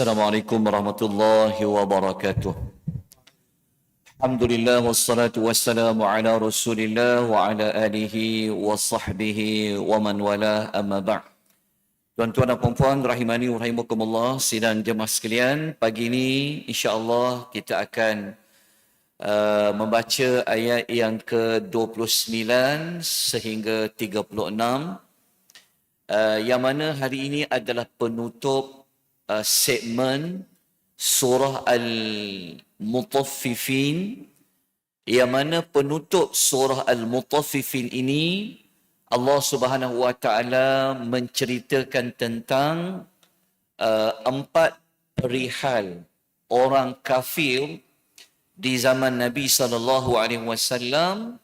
Assalamualaikum warahmatullahi wabarakatuh. Alhamdulillah wassalatu wassalamu ala Rasulillah wa ala alihi wa sahbihi wa man wala amma ba'. Tuan-tuan dan puan-puan rahimani wa rahimakumullah sidang jemaah sekalian, pagi ini insya-Allah kita akan uh, membaca ayat yang ke-29 sehingga 36. Uh, yang mana hari ini adalah penutup segmen surah Al-Mutaffifin yang mana penutup surah Al-Mutaffifin ini Allah Subhanahu Wa Taala menceritakan tentang uh, empat perihal orang kafir di zaman Nabi sallallahu alaihi wasallam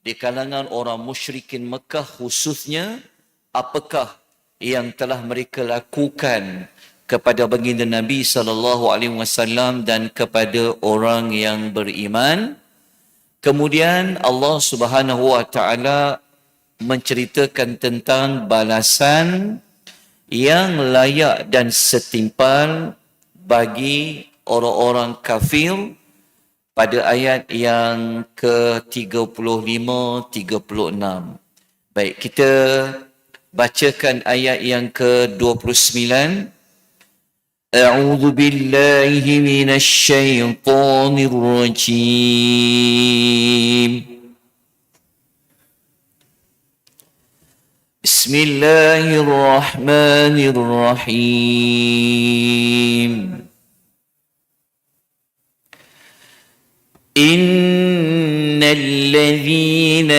di kalangan orang musyrikin Mekah khususnya apakah yang telah mereka lakukan kepada baginda Nabi sallallahu alaihi wasallam dan kepada orang yang beriman kemudian Allah Subhanahu wa taala menceritakan tentang balasan yang layak dan setimpal bagi orang-orang kafir pada ayat yang ke-35-36. Baik, kita bacakan ayat yang ke-29. أعوذ بالله من الشيطان الرجيم. بسم الله الرحمن الرحيم. إن الذين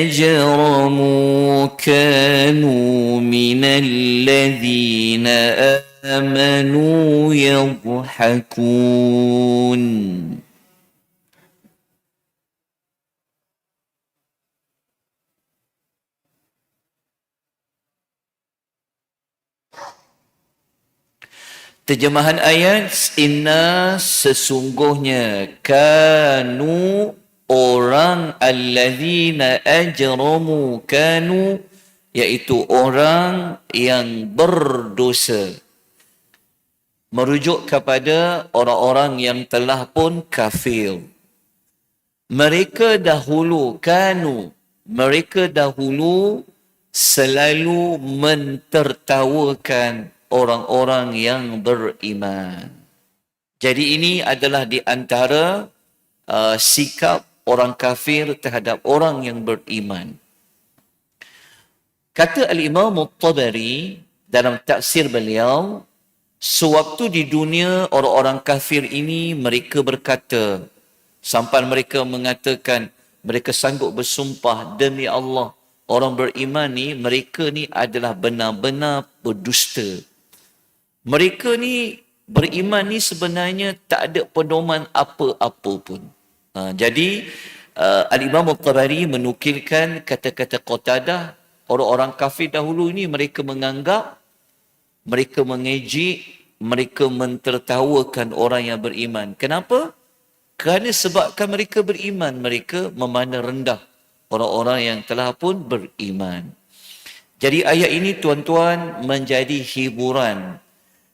أجرموا كانوا من الذين آمنوا يضحكون Terjemahan ayat inna sesungguhnya kanu orang alladzina ajramu kanu iaitu orang yang berdosa merujuk kepada orang-orang yang telah pun kafir mereka dahulu kanu mereka dahulu selalu mentertawakan orang-orang yang beriman. Jadi ini adalah di antara uh, sikap orang kafir terhadap orang yang beriman. Kata Al-Imam Al-Tabari dalam taksir beliau, sewaktu di dunia orang-orang kafir ini mereka berkata, sampai mereka mengatakan, mereka sanggup bersumpah demi Allah, orang beriman ni, mereka ni adalah benar-benar berdusta mereka ni beriman ni sebenarnya tak ada pedoman apa-apa pun. Ha, jadi uh, Al-Imam Al-Tabari menukilkan kata-kata Qatadah orang-orang kafir dahulu ini mereka menganggap mereka mengejek mereka mentertawakan orang yang beriman. Kenapa? Kerana sebabkan mereka beriman, mereka memandang rendah orang-orang yang telah pun beriman. Jadi ayat ini tuan-tuan menjadi hiburan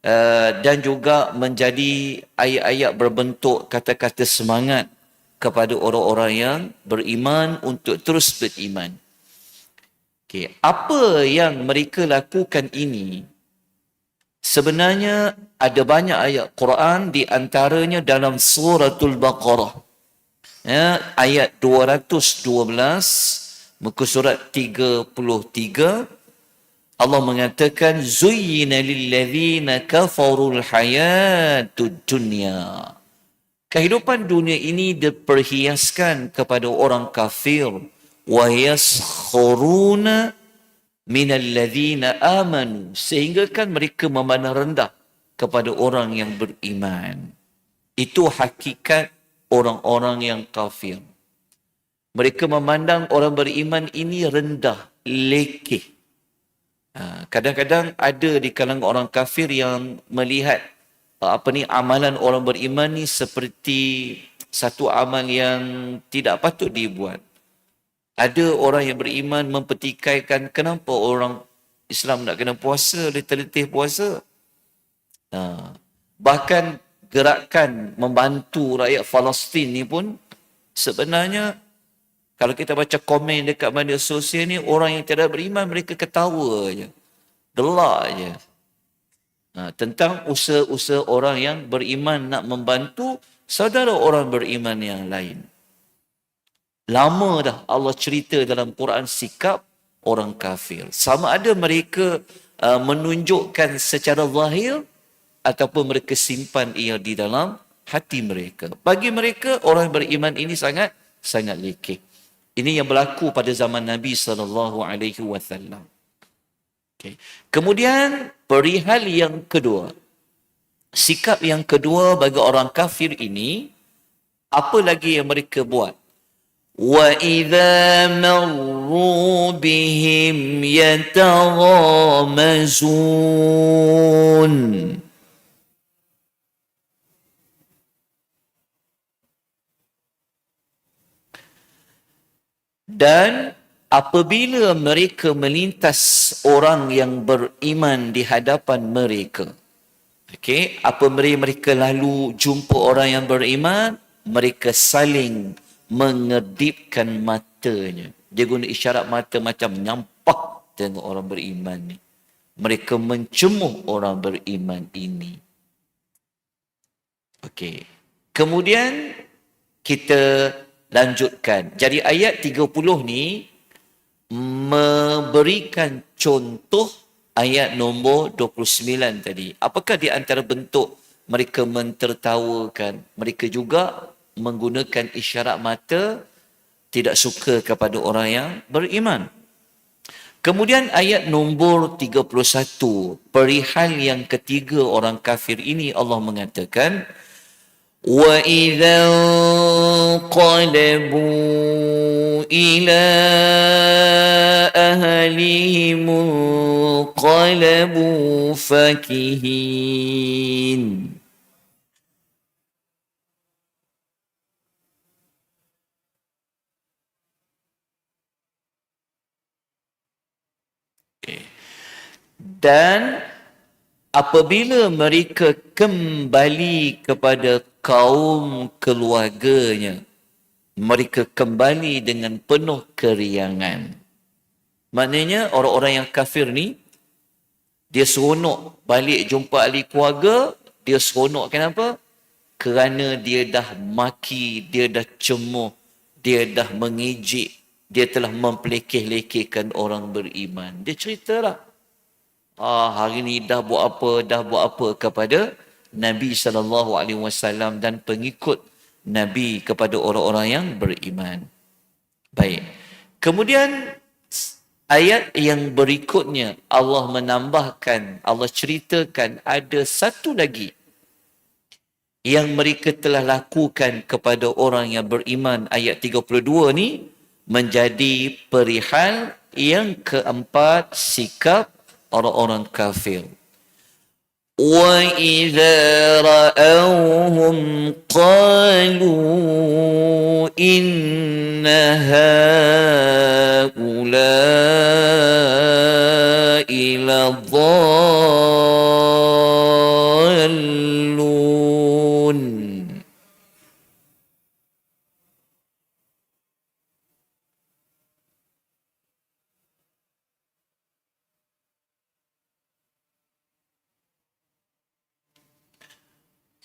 Uh, dan juga menjadi ayat-ayat berbentuk kata-kata semangat kepada orang-orang yang beriman untuk terus beriman. Okay. Apa yang mereka lakukan ini sebenarnya ada banyak ayat Quran di antaranya dalam suratul Baqarah. Ya, ayat 212 muka surat 33 Allah mengatakan zuyyina lilladzina kafarul hayatud dunya. Kehidupan dunia ini diperhiaskan kepada orang kafir wa yaskhuruna minal ladzina amanu sehingga kan mereka memandang rendah kepada orang yang beriman. Itu hakikat orang-orang yang kafir. Mereka memandang orang beriman ini rendah, lekeh. Ha, kadang-kadang ada di kalangan orang kafir yang melihat uh, apa ni amalan orang beriman ni seperti satu amal yang tidak patut dibuat. Ada orang yang beriman mempertikaikan kenapa orang Islam nak kena puasa, letih-letih puasa. Ha. Bahkan gerakan membantu rakyat Palestin ni pun sebenarnya kalau kita baca komen dekat media sosial ni orang yang tidak beriman mereka ketawa je. Gelak je. Ha, tentang usaha-usaha orang yang beriman nak membantu saudara orang beriman yang lain. Lama dah Allah cerita dalam Quran sikap orang kafir. Sama ada mereka uh, menunjukkan secara zahir ataupun mereka simpan ia di dalam hati mereka. Bagi mereka orang beriman ini sangat sangat lekeh. Ini yang berlaku pada zaman Nabi sallallahu alaihi wasallam. Okay. Kemudian perihal yang kedua. Sikap yang kedua bagi orang kafir ini, apa lagi yang mereka buat? Idza marru bihim yataghamazun. Dan apabila mereka melintas orang yang beriman di hadapan mereka. Okey, apa mereka lalu jumpa orang yang beriman, mereka saling mengedipkan matanya. Dia guna isyarat mata macam nyampak tengok orang beriman ni. Mereka mencemuh orang beriman ini. Okey. Kemudian kita lanjutkan. Jadi ayat 30 ni memberikan contoh ayat nombor 29 tadi. Apakah di antara bentuk mereka mentertawakan? Mereka juga menggunakan isyarat mata tidak suka kepada orang yang beriman. Kemudian ayat nombor 31, perihal yang ketiga orang kafir ini Allah mengatakan, وإذا انقلبوا إلى أهلهم انقلبوا فكهين dan apabila mereka kembali kepada kaum keluarganya, mereka kembali dengan penuh keriangan. Maknanya orang-orang yang kafir ni, dia seronok balik jumpa ahli keluarga, dia seronok kenapa? Kerana dia dah maki, dia dah cemuh, dia dah mengejek, dia telah mempelekeh-lekehkan orang beriman. Dia ceritalah ah, hari ni dah buat apa, dah buat apa kepada Nabi sallallahu alaihi wasallam dan pengikut Nabi kepada orang-orang yang beriman. Baik. Kemudian ayat yang berikutnya Allah menambahkan, Allah ceritakan ada satu lagi yang mereka telah lakukan kepada orang yang beriman ayat 32 ni menjadi perihal yang keempat sikap orang-orang kafir. وَإِذَا رَأَوْهُمْ قَالُوا إِنَّ هَؤُلَاءِ لَضَالُّونَ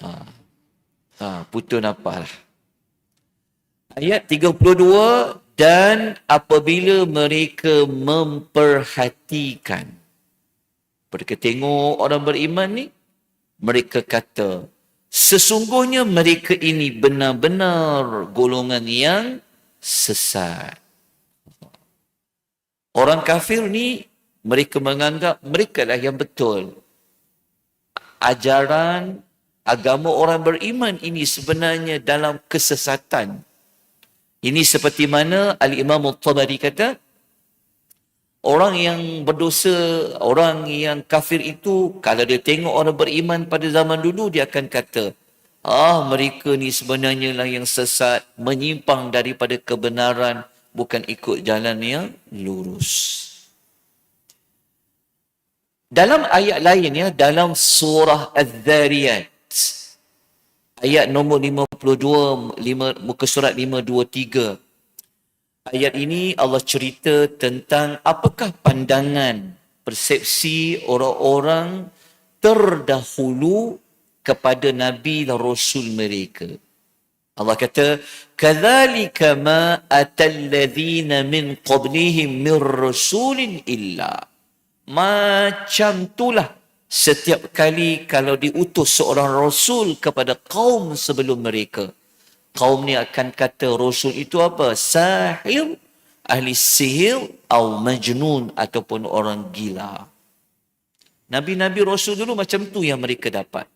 Ha. Ha, putus nafas lah. Ayat 32 dan apabila mereka memperhatikan mereka tengok orang beriman ni mereka kata sesungguhnya mereka ini benar-benar golongan yang sesat. Orang kafir ni mereka menganggap mereka lah yang betul. Ajaran agama orang beriman ini sebenarnya dalam kesesatan. Ini seperti mana Al-Imam Al-Tabari kata, orang yang berdosa, orang yang kafir itu, kalau dia tengok orang beriman pada zaman dulu, dia akan kata, ah mereka ni sebenarnya lah yang sesat, menyimpang daripada kebenaran, bukan ikut jalan yang lurus. Dalam ayat lain ya, dalam surah Az-Zariyat, ayat nombor 52 5, muka surat 523 ayat ini Allah cerita tentang apakah pandangan persepsi orang-orang terdahulu kepada nabi dan rasul mereka. Allah kata kadzalika ma atalladzina min qablihim min rasulin illa. Macam itulah setiap kali kalau diutus seorang rasul kepada kaum sebelum mereka kaum ni akan kata rasul itu apa? Sahir ahli sihir atau majnun ataupun orang gila. Nabi-nabi rasul dulu macam tu yang mereka dapat.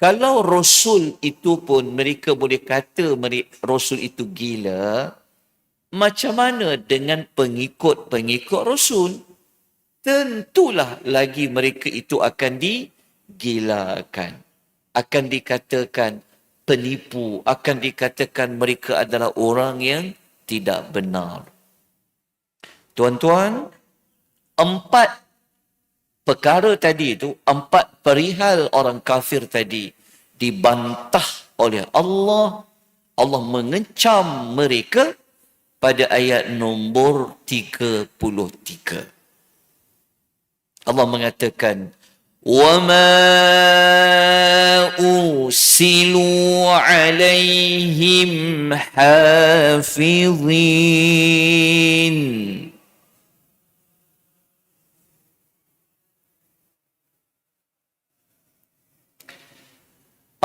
Kalau Rasul itu pun mereka boleh kata Rasul itu gila, macam mana dengan pengikut-pengikut Rasul? Tentulah lagi mereka itu akan digilakan. Akan dikatakan penipu. Akan dikatakan mereka adalah orang yang tidak benar. Tuan-tuan, empat perkara tadi itu, empat perihal orang kafir tadi dibantah oleh Allah. Allah mengecam mereka pada ayat nombor 33. Allah mengatakan, وَمَا أُرْسِلُوا عَلَيْهِمْ حَافِظِينَ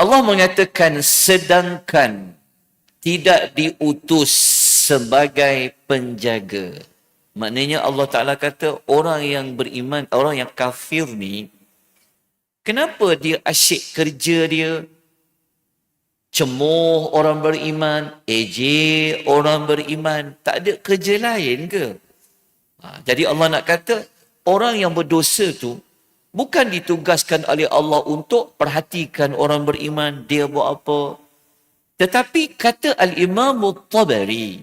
Allah mengatakan sedangkan tidak diutus sebagai penjaga. Maknanya Allah Ta'ala kata orang yang beriman, orang yang kafir ni, kenapa dia asyik kerja dia? Cemuh orang beriman, eje orang beriman, tak ada kerja lain ke? Ha, jadi Allah nak kata, orang yang berdosa tu, bukan ditugaskan oleh Allah untuk perhatikan orang beriman dia buat apa tetapi kata al-Imam Tabari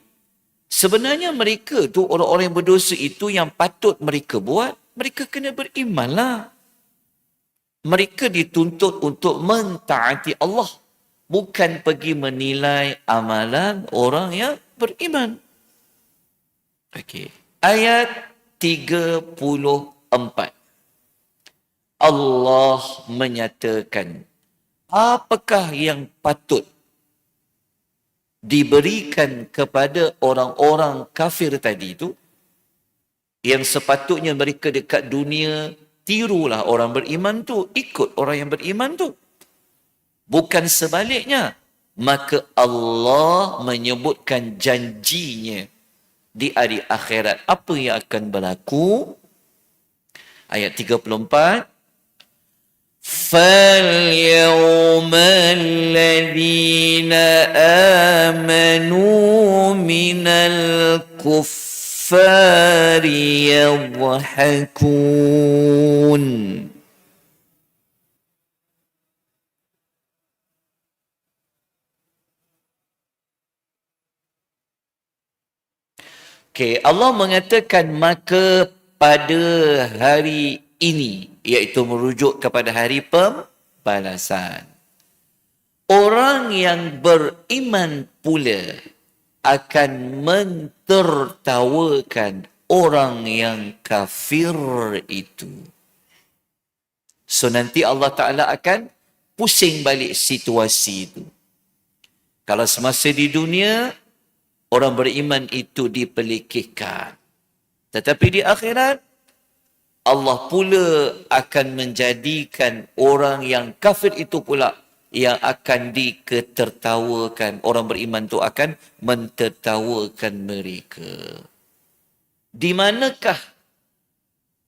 sebenarnya mereka tu orang-orang yang berdosa itu yang patut mereka buat mereka kena berimanlah mereka dituntut untuk mentaati Allah bukan pergi menilai amalan orang yang beriman. Okey. Ayat 34 Allah menyatakan apakah yang patut diberikan kepada orang-orang kafir tadi itu yang sepatutnya mereka dekat dunia tirulah orang beriman tu ikut orang yang beriman tu. Bukan sebaliknya maka Allah menyebutkan janjinya di hari akhirat. Apa yang akan berlaku? Ayat 34 فاليوم الذين آمنوا من الكفار يضحكون Okay, Allah mengatakan maka pada hari ini iaitu merujuk kepada hari pembalasan. Orang yang beriman pula akan mentertawakan orang yang kafir itu. So nanti Allah Ta'ala akan pusing balik situasi itu. Kalau semasa di dunia, orang beriman itu dipelikihkan. Tetapi di akhirat, Allah pula akan menjadikan orang yang kafir itu pula yang akan diketertawakan. Orang beriman itu akan mentertawakan mereka. Di manakah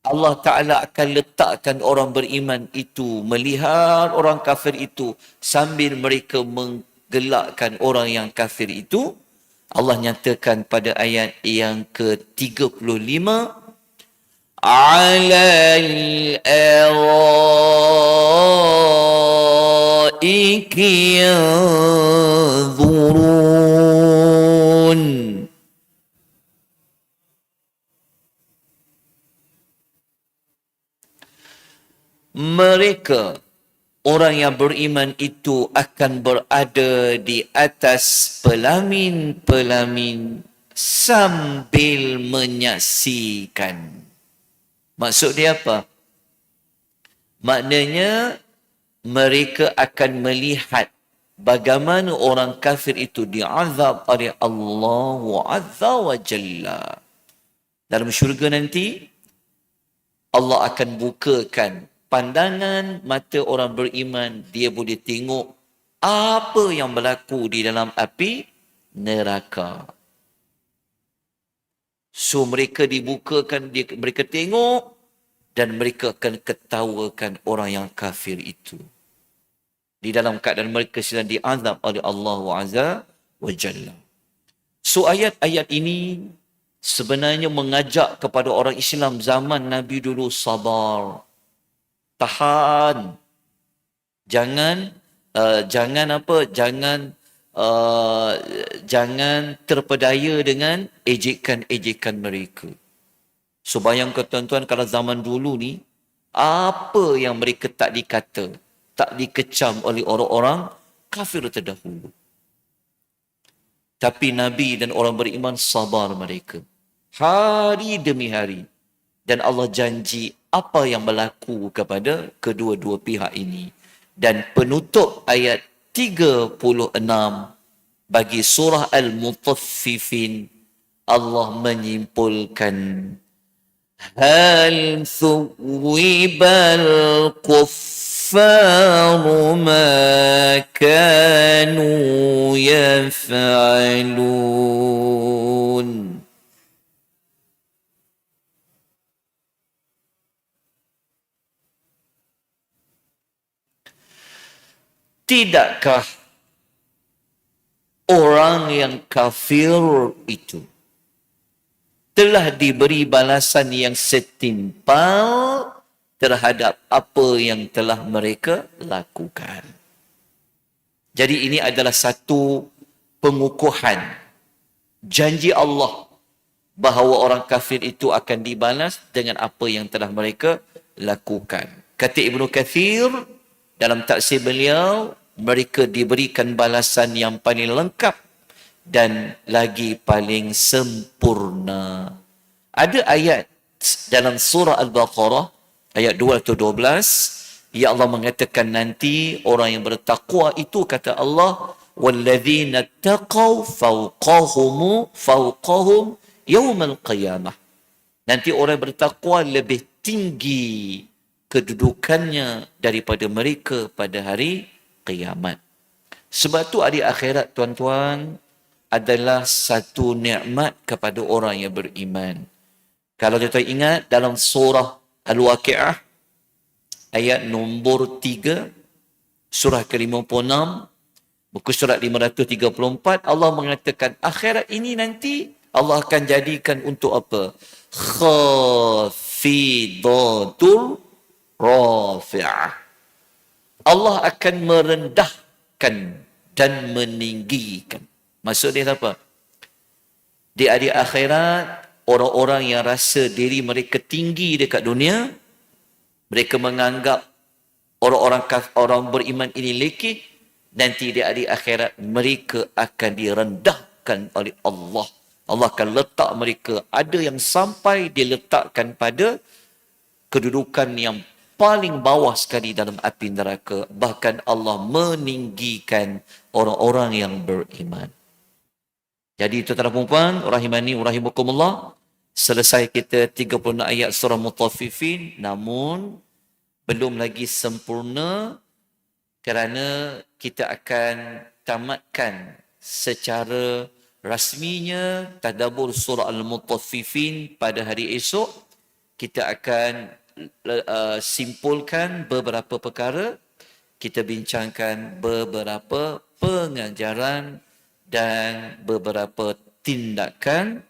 Allah Ta'ala akan letakkan orang beriman itu melihat orang kafir itu sambil mereka menggelakkan orang yang kafir itu. Allah nyatakan pada ayat yang ke-35 على الأرائك ينظرون mereka orang yang beriman itu akan berada di atas pelamin-pelamin sambil menyaksikan. Maksud dia apa? Maknanya mereka akan melihat bagaimana orang kafir itu diazab oleh Allah Azza wa Jalla. Dalam syurga nanti, Allah akan bukakan pandangan mata orang beriman dia boleh tengok apa yang berlaku di dalam api neraka. So mereka dibukakan, mereka tengok dan mereka akan ketawakan orang yang kafir itu. Di dalam keadaan mereka sedang diazab oleh Allah Azza wa Jalla. So ayat-ayat ini sebenarnya mengajak kepada orang Islam zaman Nabi dulu sabar tahan jangan uh, jangan apa jangan uh, jangan terpedaya dengan ejekan-ejekan mereka. So bayangkan tuan-tuan kalau zaman dulu ni apa yang mereka tak dikata tak dikecam oleh orang-orang kafir terdahulu. Tapi Nabi dan orang beriman sabar mereka. Hari demi hari. Dan Allah janji apa yang berlaku kepada kedua-dua pihak ini. Dan penutup ayat 36 bagi surah Al-Mutaffifin Allah menyimpulkan Hal thuwibal kuffaru ma kanu yaf'alun Tidakkah orang yang kafir itu telah diberi balasan yang setimpal terhadap apa yang telah mereka lakukan. Jadi ini adalah satu pengukuhan janji Allah bahawa orang kafir itu akan dibalas dengan apa yang telah mereka lakukan. Kata Ibnu Kathir, dalam taksir beliau mereka diberikan balasan yang paling lengkap dan lagi paling sempurna. Ada ayat dalam surah Al-Baqarah ayat 212 ya Allah mengatakan nanti orang yang bertakwa itu kata Allah walladzina taqaw fawqahum fawqahum yawmal qiyamah. Nanti orang bertakwa lebih tinggi kedudukannya daripada mereka pada hari kiamat. Sebab tu hari akhirat tuan-tuan adalah satu nikmat kepada orang yang beriman. Kalau kita ingat dalam surah Al-Waqi'ah ayat nombor 3 surah ke-56 buku surat 534 Allah mengatakan akhirat ini nanti Allah akan jadikan untuk apa? Khafidatul rafi'ah. Allah akan merendahkan dan meninggikan. Maksud dia apa? Di hari akhirat, orang-orang yang rasa diri mereka tinggi dekat dunia, mereka menganggap orang-orang orang beriman ini lekeh, nanti di hari akhirat mereka akan direndahkan oleh Allah. Allah akan letak mereka ada yang sampai diletakkan pada kedudukan yang paling bawah sekali dalam api neraka. Bahkan Allah meninggikan orang-orang yang beriman. Jadi itu tuan perempuan, rahimani rahimakumullah. Selesai kita 36 ayat surah Mutaffifin, namun belum lagi sempurna kerana kita akan tamatkan secara rasminya tadabbur surah Al-Mutaffifin pada hari esok. Kita akan uh, simpulkan beberapa perkara, kita bincangkan beberapa pengajaran dan beberapa tindakan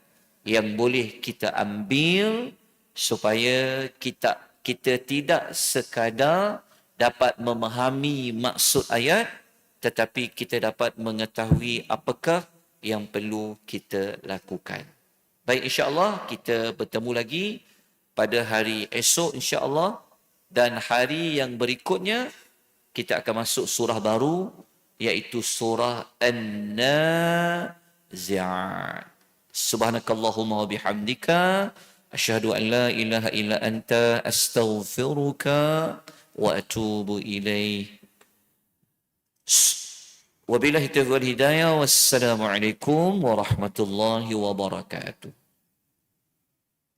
yang boleh kita ambil supaya kita kita tidak sekadar dapat memahami maksud ayat tetapi kita dapat mengetahui apakah yang perlu kita lakukan. Baik insya-Allah kita bertemu lagi pada hari esok insya-Allah dan hari yang berikutnya kita akan masuk surah baru iaitu surah An-Nazi'at. Subhanakallahumma wa bihamdika asyhadu an la ilaha illa anta astaghfiruka wa atubu ilaih. Wabillahi taufiq wal hidayah. Wassalamualaikum warahmatullahi wabarakatuh.